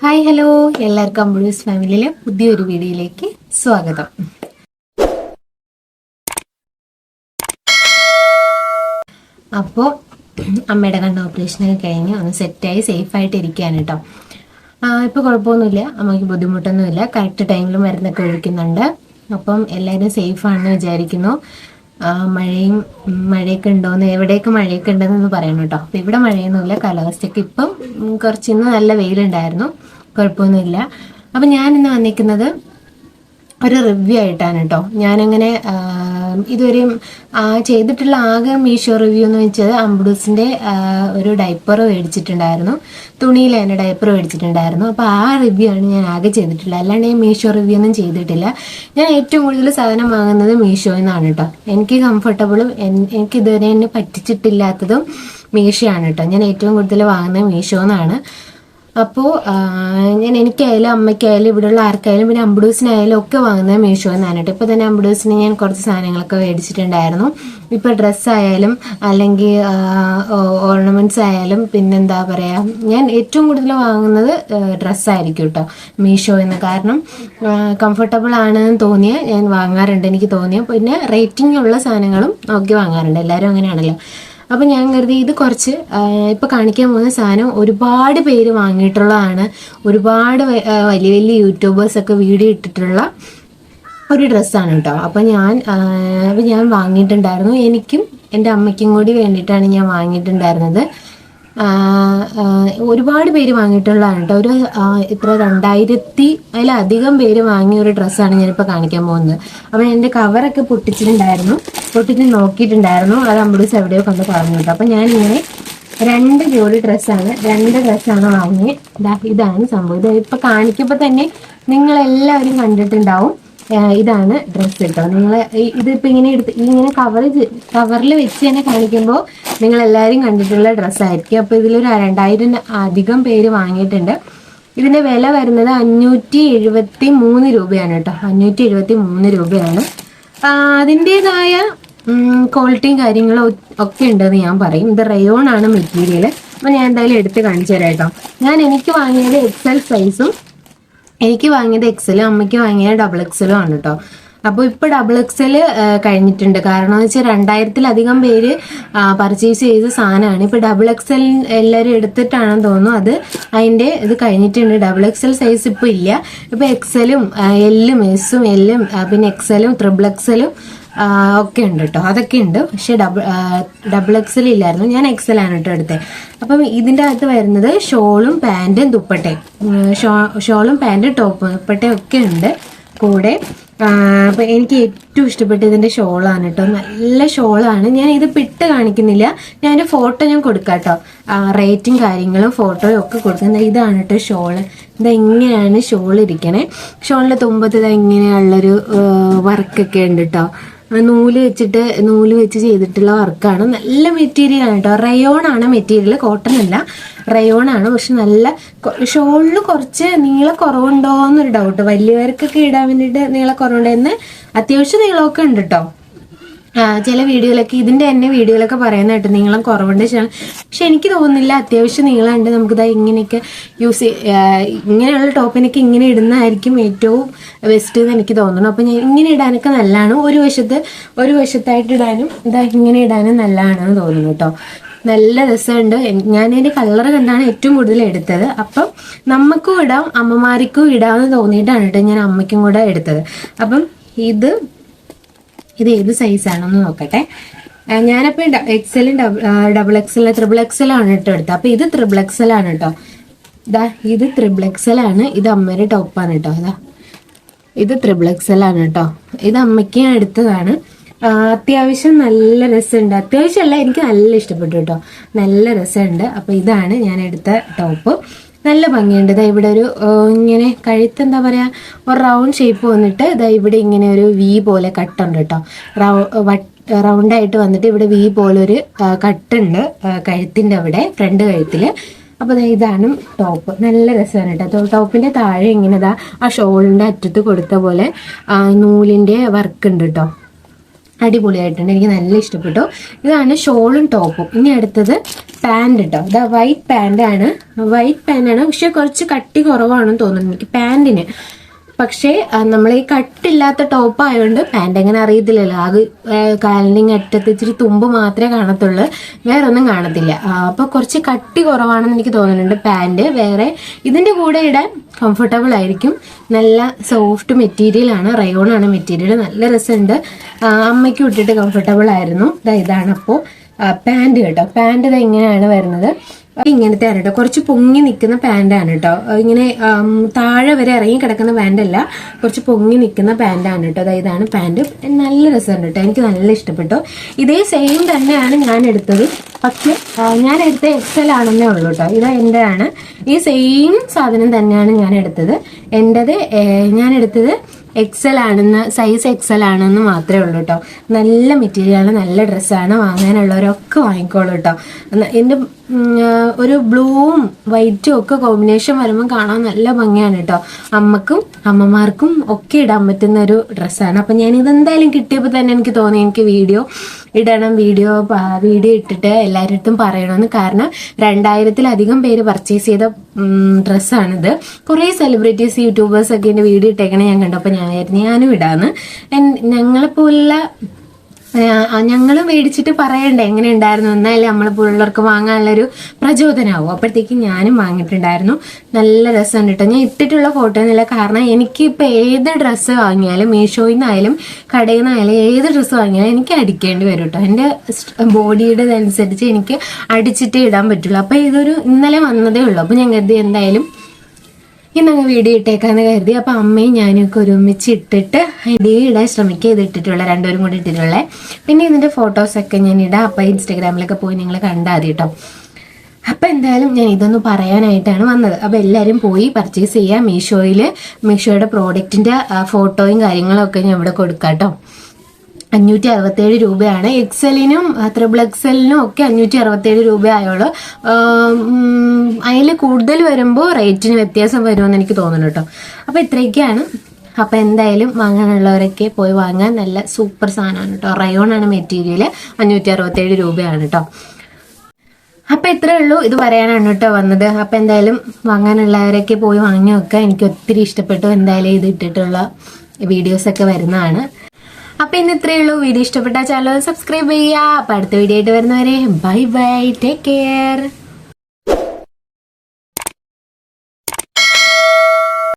Hi hello എല്ലാവർക്കും blues ഫാമിലിയിലെ പുതിയൊരു വീഡിയോയിലേക്ക് സ്വാഗതം. അപ്പോൾ അമ്മയുടെ കണ്ണ് ഓപ്പറേഷനൊക്കെ കഴിഞ്ഞ് ഒന്ന് സെറ്റായി സേഫായിട്ട് ഇരിക്കുകയാണ് കേട്ടോ ഇപ്പോൾ കുഴപ്പമൊന്നുമില്ല. അമ്മയ്ക്ക് ബുദ്ധിമുട്ടൊന്നുമില്ല. കറക്റ്റ് ടൈമിൽ മരുന്നൊക്കെ ഒഴിക്കുന്നുണ്ട്. അപ്പം എല്ലാവരും സേഫാണെന്ന് വിചാരിക്കുന്നു. മഴയും മഴയൊക്കെ ഉണ്ടോന്ന് എവിടെയൊക്കെ മഴയൊക്കെ ഉണ്ടെന്ന് പറയണം കേട്ടോ. അപ്പം ഇവിടെ മഴയൊന്നുമില്ല. കാലാവസ്ഥയ്ക്ക് ഇപ്പം കുറച്ചിന്ന് നല്ല വെയിലുണ്ടായിരുന്നു. കുഴപ്പമൊന്നുമില്ല. അപ്പം ഞാൻ ഇന്ന് വന്നിരിക്കുന്നത് ഒരു റിവ്യൂ ആയിട്ടാണ് കേട്ടോ ഞാനങ്ങനെ ആ, ഇതുവരെയും ചെയ്തിട്ടുള്ള ആകെ മീഷോ റിവ്യൂ എന്ന് വെച്ചത് അംബുഡൂസിന്റെ ഒരു ഡൈപ്പർ മേടിച്ചിട്ടുണ്ടായിരുന്നു. തുണിയിൽ തന്നെ ഡൈപ്പർ മേടിച്ചിട്ടുണ്ടായിരുന്നു. അപ്പോൾ ആ റിവ്യൂ ആണ് ഞാൻ ആകെ ചെയ്തിട്ടുള്ളത്. അല്ലാണ്ട് ഞാൻ മീഷോ റിവ്യൂ ഒന്നും ചെയ്തിട്ടില്ല. ഞാൻ ഏറ്റവും കൂടുതൽ സാധനം വാങ്ങുന്നത് മീഷോയിൽ നിന്നാണ് കേട്ടോ എനിക്ക് കംഫർട്ടബിളും എനിക്ക് ഇതുവരെ എന്നെ പറ്റിച്ചിട്ടില്ലാത്തതും മീഷോയാണ് കേട്ടോ ഞാൻ ഏറ്റവും കൂടുതൽ വാങ്ങുന്നത് മീഷോ എന്നാണ് അപ്പോൾ ഞാൻ എനിക്കായാലും അമ്മയ്ക്കായാലും ഇവിടെയുള്ള ആർക്കായാലും പിന്നെ അമ്പിഡൂസിനായാലും ഒക്കെ വാങ്ങുന്നത് മീഷോ എന്നാണ് കേട്ടോ. ഇപ്പോൾ തന്നെ അമ്പിഡൂസിന് ഞാൻ കുറച്ച് സാധനങ്ങളൊക്കെ മേടിച്ചിട്ടുണ്ടായിരുന്നു. ഇപ്പോൾ ഡ്രസ്സായാലും അല്ലെങ്കിൽ ഓർണമെന്റ്സ് ആയാലും പിന്നെന്താ പറയുക ഞാൻ ഏറ്റവും കൂടുതൽ വാങ്ങുന്നത് ഡ്രസ്സായിരിക്കും കേട്ടോ മീഷോ എന്ന്. കാരണം കംഫർട്ടബിൾ ആണെന്ന് തോന്നിയ ഞാൻ വാങ്ങാറുണ്ട് എനിക്ക് തോന്നിയ. പിന്നെ റേറ്റിംഗ് ഉള്ള സാധനങ്ങളും നോക്കി വാങ്ങാറുണ്ട്. എല്ലാവരും അങ്ങനെയാണല്ലോ. അപ്പൊ ഞാൻ കരുതി ഇത് കുറച്ച് ഇപ്പൊ കാണിക്കാൻ പോകുന്ന സാധനം ഒരുപാട് പേര് വാങ്ങിയിട്ടുള്ളതാണ്. ഒരുപാട് വലിയ വലിയ യൂട്യൂബേഴ്സ് ഒക്കെ വീഡിയോ ഇട്ടിട്ടുള്ള ഒരു ഡ്രസ്സാണ് കേട്ടോ. അപ്പൊ ഞാൻ ഞാൻ വാങ്ങിയിട്ടുണ്ടായിരുന്നു. എനിക്കും എന്റെ അമ്മയ്ക്കും കൂടി വേണ്ടിയിട്ടാണ് ഞാൻ വാങ്ങിയിട്ടുണ്ടായിരുന്നത്. ഒരുപാട് പേര് വാങ്ങിയിട്ടുള്ളതാണ് കേട്ടോ ഒരു ഇത്ര രണ്ടായിരത്തി അതിലധികം പേര് വാങ്ങിയ ഒരു ഡ്രസ്സാണ് ഞാനിപ്പോൾ കാണിക്കാൻ പോകുന്നത്. അപ്പോൾ എന്റെ കവറൊക്കെ പൊട്ടിച്ചിട്ടുണ്ടായിരുന്നു. പൊട്ടിച്ച് നോക്കിയിട്ടുണ്ടായിരുന്നു. അത് അമ്പൂസ് എവിടെയോ കണ്ട് പറഞ്ഞു കേട്ടോ അപ്പം ഞാനിങ്ങനെ രണ്ട് ജോഡി ഡ്രസ്സാണ്. രണ്ട് ഡ്രസ്സാണ് വാങ്ങിയത് ഇതാണ് സംഭവം. ഇത് ഇപ്പം കാണിക്കുമ്പോൾ തന്നെ നിങ്ങളെല്ലാവരും കണ്ടിട്ടുണ്ടാവും. ഇതാണ് ഡ്രസ്സ് കേട്ടോ നിങ്ങൾ ഇതിപ്പോ ഇങ്ങനെ എടുത്ത് ഇങ്ങനെ കവർ കവറിൽ വെച്ച് തന്നെ കാണിക്കുമ്പോൾ നിങ്ങൾ എല്ലാവരും കണ്ടിട്ടുള്ള ഡ്രസ്സായിരിക്കും അപ്പോൾ ഇതിലൊരു രണ്ടായിരം അധികം പേര് വാങ്ങിയിട്ടുണ്ട്. ഇതിന്റെ വില വരുന്നത് അഞ്ഞൂറ്റി എഴുപത്തി മൂന്ന് രൂപയാണ് കേട്ടോ. അഞ്ഞൂറ്റി എഴുപത്തി മൂന്ന് രൂപയാണ് അതിന്റേതായ ക്വാളിറ്റിയും കാര്യങ്ങളും ഒക്കെ ഉണ്ടെന്ന് ഞാൻ പറയും. ഇത് റയോൺ ആണ് മെറ്റീരിയൽ അപ്പൊ ഞാൻ എന്തായാലും എടുത്ത് കാണിച്ചു തരാം കേട്ടോ. ഞാൻ എനിക്ക് വാങ്ങിയത് എക്സൽ സൈസും എനിക്ക് വാങ്ങിയത് എക്സലും അമ്മയ്ക്ക് വാങ്ങിയത് ഡബിൾ എക്സലും ആണ് കേട്ടോ അപ്പോൾ ഇപ്പോൾ ഡബിൾ എക്സൽ കഴിഞ്ഞിട്ടുണ്ട്. കാരണം എന്ന് വെച്ചാൽ രണ്ടായിരത്തിലധികം പേര് പർച്ചേസ് ചെയ്ത സാധനമാണ്. ഇപ്പോൾ ഡബിൾ എക്സൽ എല്ലാവരും എടുത്തിട്ടാണെന്ന് തോന്നുന്നു. അത് അതിന്റെ ഇത് കഴിഞ്ഞിട്ടുണ്ട്. ഡബിൾ എക്സൽ സൈസ് ഇപ്പോൾ ഇല്ല. ഇപ്പോൾ എക്സലും എല്ലും എസും എല്ലും പിന്നെ എക്സലും ത്രിബിൾ എക്സലും ഒക്കെ ഉണ്ട് കേട്ടോ അതൊക്കെ ഉണ്ട്. പക്ഷെ ഡബിൾ ഡബിൾ എക്സൽ ഇല്ലായിരുന്നു. ഞാൻ എക്സൽ ആണ് കേട്ടോ എടുത്തത് അപ്പം ഇതിന്റെ അകത്ത് വരുന്നത് ഷോളും പാന്റും ദുപ്പട്ടയും. ഷോളും പാന്റും ടോപ്പും ദുപ്പട്ടയും ഒക്കെ ഉണ്ട് കൂടെ. അപ്പം എനിക്ക് ഏറ്റവും ഇഷ്ടപ്പെട്ട ഇതിന്റെ ഷോളാണ് കേട്ടോ നല്ല ഷോളാണ്. ഞാൻ ഇത് പിട്ട് കാണിക്കുന്നില്ല. ഞാൻ എന്റെ ഫോട്ടോ ഞാൻ കൊടുക്കാം കേട്ടോ റേറ്റും കാര്യങ്ങളും ഫോട്ടോയും ഒക്കെ കൊടുക്കുന്നത് ഇതാണ് കേട്ടോ ഷോൾ. ഇത് എങ്ങനെയാണ് ഷോൾ ഇരിക്കണേ ഷോളിന്റെ തുമ്പത്ത് ഇത് എങ്ങനെയുള്ളൊരു വർക്കൊക്കെ ഉണ്ട് കേട്ടോ നൂൽ വെച്ചിട്ട് നൂൽ വെച്ച് ചെയ്തിട്ടുള്ള വർക്കാണ്. നല്ല മെറ്റീരിയൽ ആണ് കേട്ടോ റയോൺ ആണ് മെറ്റീരിയൽ കോട്ടൺ അല്ല. റയോൺ ആണ് പക്ഷെ നല്ല ഷോളിന് കുറച്ച് നീളം കുറവുണ്ടോ എന്നൊരു ഡൗട്ട് വലിയവർക്കൊക്കെ ഇടാൻ വേണ്ടിയിട്ട് നീളം കുറവുണ്ടോ എന്ന് അത്യാവശ്യം നീളമൊക്കെ ഉണ്ട് കേട്ടോ ചില വീഡിയോയിലൊക്കെ ഇതിന്റെ തന്നെ വീഡിയോയിലൊക്കെ പറയുന്ന കേട്ടോ നീളം കുറവുണ്ട് പക്ഷെ എനിക്ക് തോന്നുന്നില്ല അത്യാവശ്യം നീളമുണ്ട്. നമുക്കിതാ ഇങ്ങനെയൊക്കെ യൂസ് ഇങ്ങനെയുള്ള ടോപ്പിനൊക്കെ ഇങ്ങനെ ഇടുന്നതായിരിക്കും ഏറ്റവും ബെസ്റ്റ് എന്ന് എനിക്ക് തോന്നുന്നു. അപ്പൊ ഞാൻ ഇങ്ങനെ ഇടാനൊക്കെ നല്ലതാണ്. ഒരു വശത്ത് ഒരു വശത്തായിട്ട് ഇടാനും ഇതാ ഇങ്ങനെ ഇടാനും നല്ലതാണെന്ന് തോന്നുന്നു കേട്ടോ നല്ല രസമുണ്ട്. ഞാൻ ഇതിന്റെ കളർ കണ്ടാണ് ഏറ്റവും കൂടുതൽ എടുത്തത്. അപ്പം നമുക്കും ഇടാം അമ്മമാർക്കും ഇടാമെന്ന് തോന്നിയിട്ടാണ് കേട്ടോ ഞാൻ അമ്മയ്ക്കും കൂടെ എടുത്തത്. അപ്പം ഇത് ഇത് ഏത് സൈസാണെന്ന് നോക്കട്ടെ. ആ, ഞാനപ്പോ എക്സലും ഡബിൾ എക്സൽ ത്രിബിൾ ആണ് കേട്ടോ എടുത്തത്. അപ്പൊ ഇത് ത്രിബിൾ ആണ് കേട്ടോ ഇതാ ഇത് ത്രിബിൾ ആണ്. ഇത് അമ്മയുടെ ടോപ്പാണ് കേട്ടോ ഇതാ ഇത് ത്രിബിൾ ആണ് കേട്ടോ ഇത് അമ്മയ്ക്ക് ഞാൻ എടുത്തതാണ്. അത്യാവശ്യം നല്ല രസമുണ്ട്. അത്യാവശ്യമല്ല എനിക്ക് നല്ല ഇഷ്ടപ്പെട്ടു കേട്ടോ നല്ല രസമുണ്ട്. അപ്പൊ ഇതാണ് ഞാൻ എടുത്ത ടോപ്പ്. നല്ല ഭംഗിയുണ്ട്. ഇതാ ഇവിടെ ഒരു ഇങ്ങനെ കഴുത്ത് എന്താ പറയുക ഒരു റൗണ്ട് ഷേപ്പ് വന്നിട്ട് ഇതാ ഇവിടെ ഇങ്ങനെ ഒരു വി പോലെ കട്ടുണ്ട് കേട്ടോ റൗണ്ട് റൗണ്ടായിട്ട് വന്നിട്ട് ഇവിടെ വി പോലെ ഒരു കട്ടുണ്ട് കഴുത്തിന്റെ അവിടെ ഫ്രണ്ട് കഴുത്തിൽ അപ്പോൾ ഇതാണ് ടോപ്പ് നല്ല രസമാണ് കേട്ടോ ടോപ്പിന്റെ താഴെ ഇങ്ങനെ ഇതാ ആ ഷോളിന്റെ അറ്റത്ത് കൊടുത്ത പോലെ നൂലിന്റെ വർക്ക് ഉണ്ട് കേട്ടോ അടിപൊളിയായിട്ടുണ്ട്. എനിക്ക് നല്ല ഇഷ്ടപ്പെട്ടു. ഇതാണ് ഷോളും ടോപ്പും. ഇനി അടുത്തത് പാന്റ് കേട്ടോ ഇതാ വൈറ്റ് പാന്റ് ആണ്. വൈറ്റ് പാന്റ് ആണ്. പക്ഷെ കുറച്ച് കട്ടി കുറവാണെന്ന് തോന്നുന്നു എനിക്ക് പാന്റിന് പക്ഷേ നമ്മൾ ഈ കട്ടില്ലാത്ത ടോപ്പ് ആയതുകൊണ്ട് പാന്റ് അങ്ങനെ അറിയത്തില്ലല്ലോ. അത് കാലിന്റെ അറ്റത്ത് ഇച്ചിരി തുമ്പ് മാത്രമേ കാണത്തുള്ളൂ. വേറെ ഒന്നും കാണത്തില്ല. അപ്പോൾ അപ്പൊ കുറച്ച് കട്ടി കുറവാണെന്ന് എനിക്ക് തോന്നുന്നുണ്ട് പാന്റ് വേറെ ഇതിന്റെ കൂടെ ഇടാൻ കംഫർട്ടബിൾ ആയിരിക്കും. നല്ല സോഫ്റ്റ് മെറ്റീരിയൽ ആണ്. റയോൺ ആണ് മെറ്റീരിയൽ നല്ല രസമുണ്ട്. അമ്മയ്ക്ക് ഇട്ടിട്ട് കംഫർട്ടബിൾ ആയിരുന്നു. ഇതാണ് അപ്പോൾ പാന്റ് കേട്ടോ. പാന്റ് ഇത് എങ്ങനെയാണ് വരുന്നത്. ഇങ്ങനത്തെ ആണ് കേട്ടോ കുറച്ച് പൊങ്ങി നിൽക്കുന്ന പാന്റാണ് കേട്ടോ ഇങ്ങനെ താഴെ വരെ ഇറങ്ങി കിടക്കുന്ന പാന്റല്ല കുറച്ച് പൊങ്ങി നിൽക്കുന്ന പാന്റാണ് കേട്ടോ അതായത് ഇതാണ് പാന്റ് നല്ല രസമുണ്ട് കേട്ടോ എനിക്ക് നല്ല ഇഷ്ടപ്പെട്ടു. ഇതേ സെയിം തന്നെയാണ് ഞാൻ എടുത്തത്. പക്ഷെ ഞാൻ എടുത്ത എക്സൽ ആണെന്നേ ഉള്ളൂ കേട്ടോ ഇതാ എന്റെ ഈ സെയിം സാധനം തന്നെയാണ് ഞാൻ എടുത്തത്. എന്റെത് ഞാൻ എടുത്തത് എക്സൽ ആണെന്ന് സൈസ് എക്സൽ ആണെന്ന് മാത്രമേ ഉള്ളൂ കേട്ടോ നല്ല മെറ്റീരിയൽ നല്ല ഡ്രസ്സാണ് വാങ്ങാനുള്ളവരൊക്കെ വാങ്ങിക്കോളൂ കേട്ടോ എന്റെ ഒരു ബ്ലൂവും വൈറ്റും ഒക്കെ കോമ്പിനേഷൻ വരുമ്പോൾ കാണാൻ നല്ല ഭംഗിയാണ് കേട്ടോ അമ്മക്കും അമ്മമാർക്കും ഒക്കെ ഇടാൻ പറ്റുന്ന ഒരു ഡ്രസ്സാണ് അപ്പം ഞാൻ ഇതെന്തായാലും കിട്ടിയപ്പോൾ തന്നെ എനിക്ക് തോന്നി എനിക്ക് വീഡിയോ ഇടണം വീഡിയോ വീഡിയോ ഇട്ടിട്ട് എല്ലാവരുടെ അടുത്തും പറയണമെന്ന് കാരണം രണ്ടായിരത്തിലധികം പേര് പർച്ചേസ് ചെയ്ത ഡ്രസ്സാണിത്. കുറേ സെലിബ്രിറ്റീസ് യൂട്യൂബേഴ്സ് ഒക്കെ എന്റെ വീഡിയോ ഇട്ടേക്കണേ ഞാൻ കണ്ടപ്പോൾ ഞാൻ ഞാനും ഇടാന്ന്. ഞങ്ങളെപ്പോലുള്ള ഞങ്ങൾ മേടിച്ചിട്ട് പറയണ്ടേ എങ്ങനെ ഉണ്ടായിരുന്നു എന്നാലേ നമ്മൾ പുള്ളർക്ക് വാങ്ങാനുള്ളൊരു പ്രചോദനമാവും അപ്പോഴത്തേക്കും ഞാനും വാങ്ങിയിട്ടുണ്ടായിരുന്നു. നല്ല രസമുണ്ട് കേട്ടോ. ഞാൻ ഇട്ടിട്ടുള്ള ഫോട്ടോ എന്നില്ല കാരണം എനിക്ക് ഇപ്പം ഏത് ഡ്രസ്സ് വാങ്ങിയാലും മീഷോയിൽ നിന്നായാലും കടയിൽ നിന്നായാലും ഏത് ഡ്രസ്സ് വാങ്ങിയാലും എനിക്ക് അടിക്കേണ്ടി വരും കേട്ടോ. എന്റെ ബോഡിയുടെ അനുസരിച്ച് എനിക്ക് അടിച്ചിട്ടേ ഇടാൻ പറ്റുള്ളൂ. അപ്പോൾ ഇതൊരു ഇന്നലെ വന്നതേ ഉള്ളൂ. അപ്പോൾ ഞാൻ കരുതി എന്തായാലും ഇന്നങ്ങ് വീഡിയോ ഇട്ടേക്കാന്ന് കരുതി. അപ്പൊ അമ്മയും ഞാനും ഒക്കെ ഒരുമിച്ച് ഇട്ടിട്ട് വീഡിയോ ഇടാൻ ശ്രമിക്കുക. ഇത് ഇട്ടിട്ടുള്ള രണ്ടുപേരും കൂടി ഇട്ടിട്ടുള്ള. പിന്നെ ഇതിന്റെ ഫോട്ടോസ് ഒക്കെ ഞാൻ ഇടാം. അപ്പൊ ഇൻസ്റ്റാഗ്രാമിലൊക്കെ പോയി നിങ്ങൾ കണ്ടാൽ കേട്ടോ അപ്പൊ എന്തായാലും ഞാൻ ഇതൊന്ന് പറയാനായിട്ടാണ് വന്നത്. അപ്പൊ എല്ലാവരും പോയി പർച്ചേസ് ചെയ്യാം. മീഷോയിൽ മീഷോയുടെ പ്രോഡക്റ്റിന്റെ ഫോട്ടോയും കാര്യങ്ങളും ഒക്കെ ഞാൻ ഇവിടെ കൊടുക്കാം കേട്ടോ അഞ്ഞൂറ്റി അറുപത്തേഴ് രൂപയാണ് എക്സലിനും ത്രിബിൾ എക്സലിനും ഒക്കെ അഞ്ഞൂറ്റി അറുപത്തേഴ് രൂപ ആയുള്ളൂ അതിൽ കൂടുതൽ വരുമ്പോൾ റേറ്റിന് വ്യത്യാസം വരുമെന്ന് എനിക്ക് തോന്നുന്നു കേട്ടോ അപ്പോൾ ഇത്രയൊക്കെയാണ്. അപ്പോൾ എന്തായാലും വാങ്ങാനുള്ളവരൊക്കെ പോയി വാങ്ങാൻ നല്ല സൂപ്പർ സാധനമാണ് കേട്ടോ റയോൺ ആണ് മെറ്റീരിയൽ അഞ്ഞൂറ്റി അറുപത്തേഴ് രൂപയാണ് കേട്ടോ അപ്പോൾ ഇത്രേ ഉള്ളൂ. ഇത് പറയാനാണ് കേട്ടോ വന്നത്. അപ്പോൾ എന്തായാലും വാങ്ങാനുള്ളവരൊക്കെ പോയി വാങ്ങി വെക്കാം എനിക്ക് ഒത്തിരി ഇഷ്ടപ്പെട്ടു. എന്തായാലും ഇത് ഇട്ടിട്ടുള്ള വീഡിയോസൊക്കെ വരുന്നതാണ്. അപ്പൊ ഇന്ന് ഇത്രയേ ഉള്ളൂ. വീഡിയോ ഇഷ്ടപ്പെട്ട ചാനൽ സബ്സ്ക്രൈബ് ചെയ്യുക. അപ്പൊ അടുത്ത വീഡിയോ ആയിട്ട് വരുന്നവരെ ബൈ ബൈ ടേക്ക് കെയർ